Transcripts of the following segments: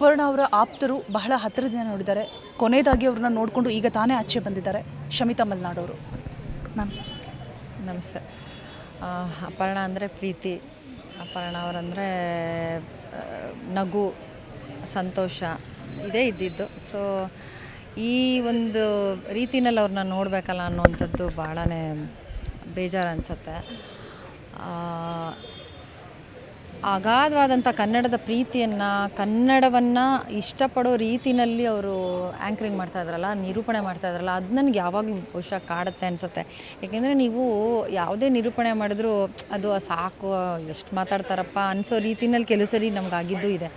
ಅಪರ್ಣ ಅವರ ಆಪ್ತರು ಬಹಳ ಹತ್ತಿರದಿಂದ ನೋಡಿದ್ದಾರೆ. ಕೊನೆಯದಾಗಿ ಅವ್ರನ್ನ ನೋಡಿಕೊಂಡು ಈಗ ತಾನೇ ಆಚೆ ಬಂದಿದ್ದಾರೆ. ಶಮಿತಾ ಮಲ್ನಾಡವರು ಮ್ಯಾಮ್, ನಮಸ್ತೆ. ಅಪರ್ಣ ಅಂದರೆ ಪ್ರೀತಿ. ಅಪರ್ಣ ಅವರಂದರೆ ನಗು, ಸಂತೋಷ, ಇದೇ ಇದ್ದಿದ್ದು. ಸೊ ಈ ಒಂದು ರೀತಿನಲ್ಲಿ ಅವ್ರನ್ನ ನೋಡಬೇಕಲ್ಲ ಅನ್ನೋವಂಥದ್ದು ಭಾಳನೇ ಬೇಜಾರು ಅನಿಸುತ್ತೆ. ಅಗಾಧವಾದಂಥ ಕನ್ನಡದ ಪ್ರೀತಿಯನ್ನು, ಕನ್ನಡವನ್ನು ಇಷ್ಟಪಡೋ ರೀತಿಯಲ್ಲಿ ಅವರು ಆ್ಯಂಕ್ರಿಂಗ್ ಮಾಡ್ತಾ ಇದ್ರಲ್ಲ, ನಿರೂಪಣೆ ಮಾಡ್ತಾ ಇದ್ರಲ್ಲ, ಅದು ನನಗೆ ಯಾವಾಗಲೂ ಬಹುಶಃ ಕಾಡುತ್ತೆ ಅನಿಸುತ್ತೆ. ಏಕೆಂದರೆ ನೀವು ಯಾವುದೇ ನಿರೂಪಣೆ ಮಾಡಿದ್ರೂ ಅದು ಸಾಕು, ಎಷ್ಟು ಮಾತಾಡ್ತಾರಪ್ಪ ಅನಿಸೋ ರೀತಿನಲ್ಲಿ ಕೆಲವು ಸರಿ ನಮಗಾಗಿದ್ದು ಇದೆ.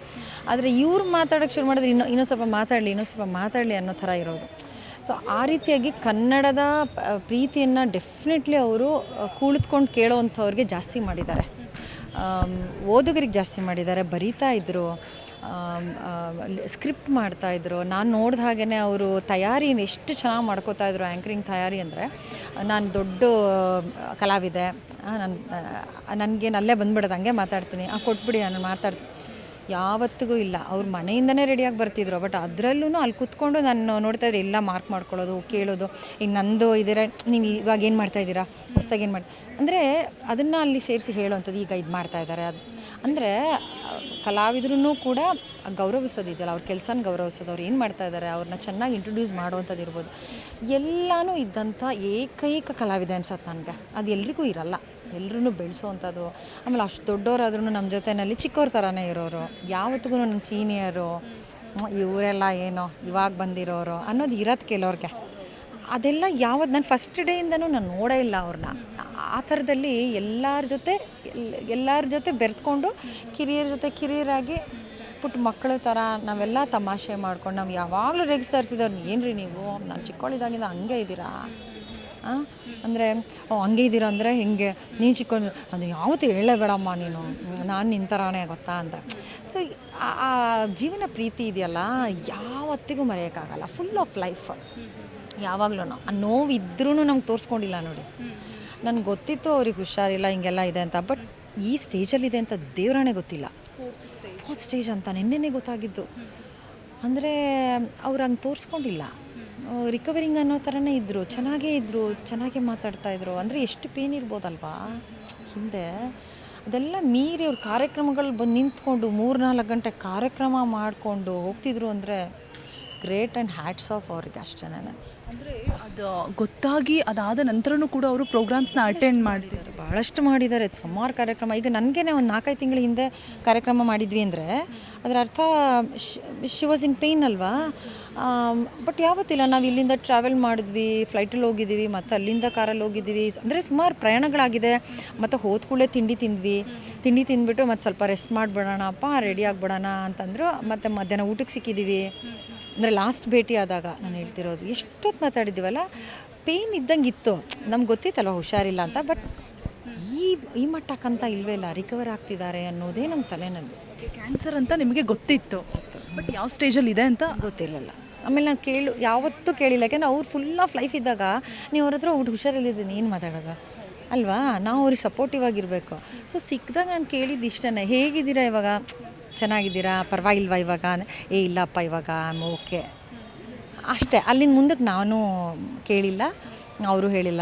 ಆದರೆ ಇವ್ರು ಮಾತಾಡೋಕ್ಕೆ ಶುರು ಮಾಡಿದ್ರೆ ಇನ್ನೂ ಇನ್ನೂ ಸ್ವಲ್ಪ ಮಾತಾಡಲಿ, ಇನ್ನೊಂದು ಸ್ವಲ್ಪ ಮಾತಾಡಲಿ ಅನ್ನೋ ಥರ ಇರೋದು. ಸೊ ಆ ರೀತಿಯಾಗಿ ಕನ್ನಡದ ಪ್ರೀತಿಯನ್ನು ಡೆಫಿನೆಟ್ಲಿ ಅವರು ಕುಳಿತ್ಕೊಂಡು ಕೇಳೋವಂಥವ್ರಿಗೆ ಜಾಸ್ತಿ ಮಾಡಿದ್ದಾರೆ. ಓದುಗರಿಗೆ ಜಾಸ್ತಿ ಮಾಡಿದ್ದಾರೆ, ಬರೀತಾ ಇದ್ದರು ಸ್ಕ್ರಿಪ್ಟ್ ಮಾಡ್ತಾಯಿದ್ರು ನಾನು ನೋಡಿದ ಹಾಗೇ ಅವರು ತಯಾರಿ ಎಷ್ಟು ಚೆನ್ನಾಗಿ ಮಾಡ್ಕೋತಾ ಇದ್ರು ಆ್ಯಂಕರಿಂಗ್ ತಯಾರಿ ಅಂದರೆ, ನಾನು ದೊಡ್ಡ, ಕಲಾವಿದೆ. ನನ್ನ ನನಗೆ ಅಲ್ಲೇ ಬಂದ್ಬಿಡೋದು ಹಂಗೆ ಮಾತಾಡ್ತೀನಿ. ಆ, ಕೊಟ್ಬಿಡಿ, ನಾನು ಮಾತಾಡ್ತೀನಿ. ಯಾವತ್ತಿಗೂ ಇಲ್ಲ. ಅವ್ರ ಮನೆಯಿಂದನೇ ರೆಡಿಯಾಗಿ ಬರ್ತಿದ್ರು. ಬಟ್ ಅದರಲ್ಲೂ ಅಲ್ಲಿ ಕುತ್ಕೊಂಡು ನಾನು ನೋಡ್ತಾ ಇದ್ರೆ ಎಲ್ಲ ಮಾರ್ಕ್ ಮಾಡ್ಕೊಳ್ಳೋದು, ಕೇಳೋದು. ಈಗ ನಂದು ಇದ್ರೆ, ನೀವು ಇವಾಗ ಏನು ಮಾಡ್ತಾ ಇದ್ದೀರಾ? ಹೊಸ್ದಾಗಿ ಏನು ಮಾಡಿ ಅಂದರೆ ಅದನ್ನು ಅಲ್ಲಿ ಸೇರಿಸಿ ಹೇಳೋವಂಥದ್ದು ಈಗ ಇದು ಮಾಡ್ತಾ ಇದ್ದಾರೆ. ಅದು ಅಂದರೆ ಕಲಾವಿದ್ರೂ ಕೂಡ ಗೌರವಿಸೋದಿದೆಯಲ್ಲ, ಅವ್ರ ಕೆಲಸನ ಗೌರವಿಸೋದು, ಅವ್ರು ಏನು ಮಾಡ್ತಾ ಇದ್ದಾರೆ ಅವ್ರನ್ನ ಚೆನ್ನಾಗಿ ಇಂಟ್ರೊಡ್ಯೂಸ್ ಮಾಡುವಂಥದ್ದು ಇರ್ಬೋದು. ಎಲ್ಲನೂ ಇದ್ದಂಥ ಏಕೈಕ ಕಲಾವಿದ ಅನ್ಸತ್ತೆ ನನಗೆ. ಅದು ಎಲ್ರಿಗೂ ಇರಲ್ಲ. ಎಲ್ಲರೂ ಬೆಳೆಸೋವಂಥದ್ದು. ಆಮೇಲೆ ಅಷ್ಟು ದೊಡ್ಡವರಾದ್ರೂ ನಮ್ಮ ಜೊತೆಯಲ್ಲಿ ಚಿಕ್ಕವ್ರ ಥರನೇ ಇರೋರು. ಯಾವತ್ತಿಗೂ ನನ್ನ ಸೀನಿಯರು ಇವರೆಲ್ಲ ಏನೋ ಇವಾಗ ಬಂದಿರೋರು ಅನ್ನೋದು ಇರತ್ತೆ ಕೆಲವ್ರಿಗೆ. ಅದೆಲ್ಲ ಯಾವತ್ತು ನಾನು ಫಸ್ಟ್ ಡೇಯಿಂದನೂ ನಾನು ನೋಡೇ ಇಲ್ಲ ಅವ್ರನ್ನ ಆ ಥರದಲ್ಲಿ ಎಲ್ಲರ ಜೊತೆ ಎಲ್- ಎಲ್ಲರ ಜೊತೆ ಬೆರೆತ್ಕೊಂಡು ಕಿರಿಯರ ಜೊತೆ ಕಿರಿಯರಾಗಿ ಪುಟ್ಟ ಮಕ್ಕಳ ಥರ ನಾವೆಲ್ಲ ತಮಾಷೆ ಮಾಡ್ಕೊಂಡು ನಾವು ಯಾವಾಗಲೂ ರೇಗಿಸ್ತಾ ಇರ್ತಿದ್ದವ್ರು ಏನು ರೀ ನೀವು? ನಾನು ಚಿಕ್ಕವಳಿದಾಗಿಂದ ಹಂಗೆ ಇದ್ದೀರಾ ಅಂದರೆ ಹಂಗೆ ಇದ್ದೀರ ಅಂದರೆ ಹೆಂಗೆ, ನೀನು ಚಿಕ್ಕವನು ಅದು ಯಾವತ್ತೂ ಹೇಳಬೇಡಮ್ಮ ನೀನು. ನಾನು ನಿನ್ನ ಥರಾನೇ ಗೊತ್ತಾ ಅಂತ. ಸೊ ಆ ಜೀವನ ಪ್ರೀತಿ ಇದೆಯಲ್ಲ, ಯಾವತ್ತಿಗೂ ಮರೆಯೋಕ್ಕಾಗಲ್ಲ. ಫುಲ್ ಆಫ್ ಲೈಫ್ ಯಾವಾಗಲೂ ಆ ನೋವಿದ್ರೂ ನಮ್ಗೆ ತೋರಿಸ್ಕೊಂಡಿಲ್ಲ ನೋಡಿ. ನನಗೆ ಗೊತ್ತಿತ್ತು ಅವ್ರಿಗೆ ಹುಷಾರಿಲ್ಲ, ಹಿಂಗೆಲ್ಲ ಇದೆ ಅಂತ. ಬಟ್ ಈ ಸ್ಟೇಜಲ್ಲಿದೆ ಅಂತ ದೇವರಾಣೆ ಗೊತ್ತಿಲ್ಲ. ಫೋರ್ತ್ ಸ್ಟೇಜ್ ಅಂತ ನಿನ್ನೆನೇ ಗೊತ್ತಾಗಿದ್ದು. ಅಂದರೆ, ಅವ್ರು ಹಂಗೆ ತೋರಿಸ್ಕೊಂಡಿಲ್ಲ. ರಿಕವರಿಂಗ್ ಅನ್ನೋ ಥರನೇ ಇದ್ದರು ಚೆನ್ನಾಗೇ ಇದ್ದರು ಚೆನ್ನಾಗೇ ಮಾತಾಡ್ತಾ ಇದ್ರು. ಅಂದರೆ ಎಷ್ಟು ಪೇನ್ ಇರ್ಬೋದಲ್ವಾ? ಹಿಂದೆ ಅದೆಲ್ಲ ಮೀರಿ ಅವ್ರ ಕಾರ್ಯಕ್ರಮಗಳು ಬಂದು ನಿಂತ್ಕೊಂಡು ಮೂರು ನಾಲ್ಕು ಗಂಟೆ ಕಾರ್ಯಕ್ರಮ ಮಾಡಿಕೊಂಡು ಹೋಗ್ತಿದ್ರು ಅಂದರೆ ಗ್ರೇಟ್ ಆ್ಯಂಡ್ ಹ್ಯಾಟ್ಸ್ ಆಫ್ ಅವ್ರಿಗೆ ಅಷ್ಟೇ ಅಂದರೆ ಅದು ಗೊತ್ತಾಗಿ ಅದಾದ ನಂತರನೂ ಕೂಡ ಅವರು ಪ್ರೋಗ್ರಾಮ್ಸ್ನ ಅಟೆಂಡ್ ಮಾಡಿದ್ದಾರೆ ಭಾಳಷ್ಟು ಮಾಡಿದ್ದಾರೆ. ಸುಮಾರು ಕಾರ್ಯಕ್ರಮ. ಈಗ ನನಗೇನೆ ಒಂದು ನಾಲ್ಕೈದು ತಿಂಗಳ ಹಿಂದೆ ಕಾರ್ಯಕ್ರಮ ಮಾಡಿದ್ವಿ ಅಂದರೆ ಅದರ ಅರ್ಥ ಶಿ ವಾಸ್ ಇನ್ ಪೇಯ್ನ್ ಅಲ್ವಾ? ಬಟ್ ಯಾವತ್ತಿಲ್ಲ, ನಾವು ಇಲ್ಲಿಂದ ಟ್ರಾವೆಲ್ ಮಾಡಿದ್ವಿ ಫ್ಲೈಟಲ್ಲಿ ಹೋಗಿದ್ದೀವಿ ಮತ್ತು ಅಲ್ಲಿಂದ ಕಾರಲ್ಲಿ ಹೋಗಿದ್ದೀವಿ ಅಂದರೆ ಸುಮಾರು ಪ್ರಯಾಣಗಳಾಗಿದೆ. ಮತ್ತು ಹೋದ ಕೂಡಲೇ ತಿಂಡಿ ತಿಂದ್ವಿ. ತಿಂಡಿ ತಿಂದ್ಬಿಟ್ಟು ಮತ್ತು ಸ್ವಲ್ಪ ರೆಸ್ಟ್ ಮಾಡಿಬಿಡೋಣಪ್ಪ ರೆಡಿ ಆಗಿಬಿಡೋಣ ಅಂತಂದರು. ಮತ್ತು ಮಧ್ಯಾಹ್ನ ಊಟಕ್ಕೆ ಸಿಕ್ಕಿದ್ದೀವಿ ಅಂದರೆ ಲಾಸ್ಟ್ ಭೇಟಿ ಆದಾಗ ನಾನು ಹೇಳ್ತಿರೋದು. ಎಷ್ಟೊತ್ತು ಮಾತಾಡಿದ್ದೀವಲ್ಲ? ಪೇಯ್ನ್ ಇದ್ದಂಗೆ ಇತ್ತು. ನಮ್ಗೆ ಗೊತ್ತಿತ್ತಲ್ವ, ಹುಷಾರಿಲ್ಲ ಅಂತ ಬಟ್ ಈ ಈ ಮಟ್ಟಕ್ಕಂತ ಇಲ್ವೇ ಇಲ್ಲ ರಿಕವರ್ ಆಗ್ತಿದ್ದಾರೆ ಅನ್ನೋದೇ ನಮ್ಮ ತಲೆನಲ್ಲಿ ಕ್ಯಾನ್ಸರ್ ಅಂತ ನಿಮಗೆ ಗೊತ್ತಿತ್ತು ಬಟ್ ಯಾವ ಸ್ಟೇಜಲ್ಲಿ ಇದೆ ಅಂತ? ಗೊತ್ತಿರಲಿಲ್ಲ. ಆಮೇಲೆ ನಾನು ಕೇಳು ಯಾವತ್ತೂ ಕೇಳಿಲ್ಲ ಯಾಕೆಂದ್ರೆ ಅವ್ರು ಫುಲ್ ಆಫ್ ಲೈಫ್ ಇದ್ದಾಗ ನೀವು ಅವ್ರ ಹತ್ರ ಊಟ ಹುಷಾರಿಲ್ಲಿದ್ದೀನಿ ಏನು ಮಾತಾಡೋದು? ಅಲ್ವಾ? ನಾವು ಅವ್ರಿಗೆ ಸಪೋರ್ಟಿವ್ ಆಗಿರಬೇಕು. ಸೊ ಸಿಕ್ಕಿದಾಗ ನಾನು ಕೇಳಿದ್ದು ಇಷ್ಟನೇ ಹೇಗಿದ್ದೀರಾ ಇವಾಗ? ಚೆನ್ನಾಗಿದ್ದೀರಾ? ಪರವಾಗಿಲ್ವಾ ಇವಾಗ? ಏ ಇಲ್ಲಪ್ಪ ಇವಾಗ ಓಕೆ ಅಷ್ಟೇ ಅಲ್ಲಿಂದ ಮುಂದಕ್ಕೆ ನಾನು ಕೇಳಿಲ್ಲ. ಅವರು ಹೇಳಿಲ್ಲ.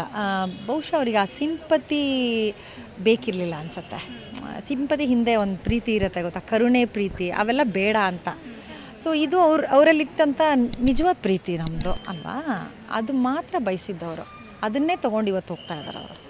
ಬಹುಶಃ ಅವರಿಗೆ ಆ ಸಿಂಪತಿ ಬೇಕಿರಲಿಲ್ಲ ಅನಿಸುತ್ತೆ. ಸಿಂಪತಿ ಹಿಂದೆ ಒಂದು ಪ್ರೀತಿ ಇರುತ್ತೆ ಗೊತ್ತಾ? ಕರುಣೆ ಪ್ರೀತಿ, ಅವೆಲ್ಲ ಬೇಡ ಅಂತ. ಸೊ ಇದು ಅವ್ರ ಅವರಲ್ಲಿತ್ತಂಥ ನಿಜವಾದ ಪ್ರೀತಿ ನಮ್ಮದು ಅಲ್ವಾ? ಅದು ಮಾತ್ರ ಬಯಸಿದ್ದವರು. ಅದನ್ನೇ ತೊಗೊಂಡು ಇವತ್ತು ಹೋಗ್ತಾ ಇದ್ದಾರೆ ಅವರು.